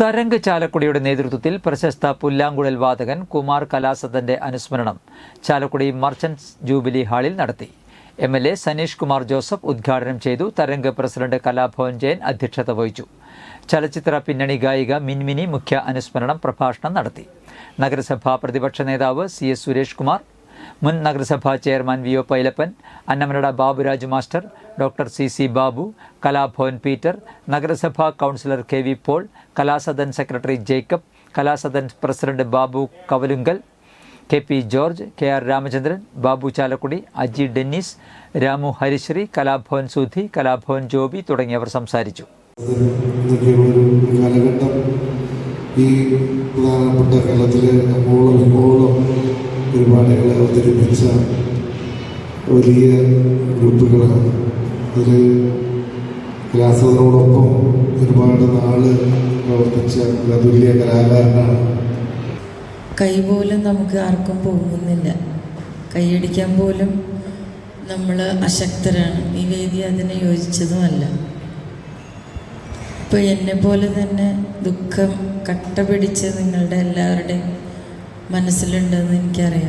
തരംഗ് ചാലക്കുടിയുടെ നേതൃത്വത്തിൽ പ്രശസ്ത പുല്ലാങ്കുഴൽ വാദകൻ കുമാർ കലാസദന്റെ അനുസ്മരണം ചാലക്കുടി മർച്ചന്റ്സ് ജൂബിലി ഹാളിൽ നടത്തി. M L A Saneesh Kumar Joseph ഉദ്ഘാടനം ചെയ്തു തരംഗ് പ്രസിഡന്റ് കലാഭവൻ ജയൻ അധ്യക്ഷത വഹിച്ചു. ചലച്ചിത്ര പിന്നണി ഗായിക മിൻമിനി മുഖ്യ അനുസ്മരണം പ്രഭാഷണം നടത്തി. നഗരസഭാ പ്രതിപക്ഷ നേതാവ് സി എസ് സുരേഷ് കുമാർ മുൻ നഗരസഭാ chairman V O Pailappan Annamanada Baburaj master doctor C C Babu Kalabhavan Peter നഗരസഭാ councillor K V Paul Kalasadan secretary Jacob Kalasadan president Babu Kavalungal K P George K R Ramachandran Babu Chalakudy Aji Dennis Ramu Harisree Kalabhavan Sudhi Kalabhavan Joby തുടങ്ങിയവർ സംസാരിച്ചു. ഈ പ്രധാനപ്പെട്ട കേരളത്തിലെ അങ്ങോളം ഇങ്ങോളം പരിപാടികൾ അവതരിപ്പിച്ച വലിയ ഗ്രൂപ്പുകളാണ്. അതിൽ കലാസദനോടൊപ്പം ഒരുപാട് നാൾ പ്രവർത്തിച്ച ഒരു അതുല്യ കലാകാരനാണ്. കൈ പോലും നമുക്ക് ആർക്കും പോകുന്നില്ല കൈയടിക്കാൻ പോലും നമ്മൾ അശക്തരാണ്. ഈ വേദി അതിന് യോജിച്ചതുമല്ല. ഇപ്പോൾ എന്നെ പോലെ തന്നെ ദുഃഖം കട്ട പിടിച്ച് നിങ്ങളുടെ എല്ലാവരുടെയും മനസ്സിലുണ്ടെന്ന് എനിക്കറിയാം.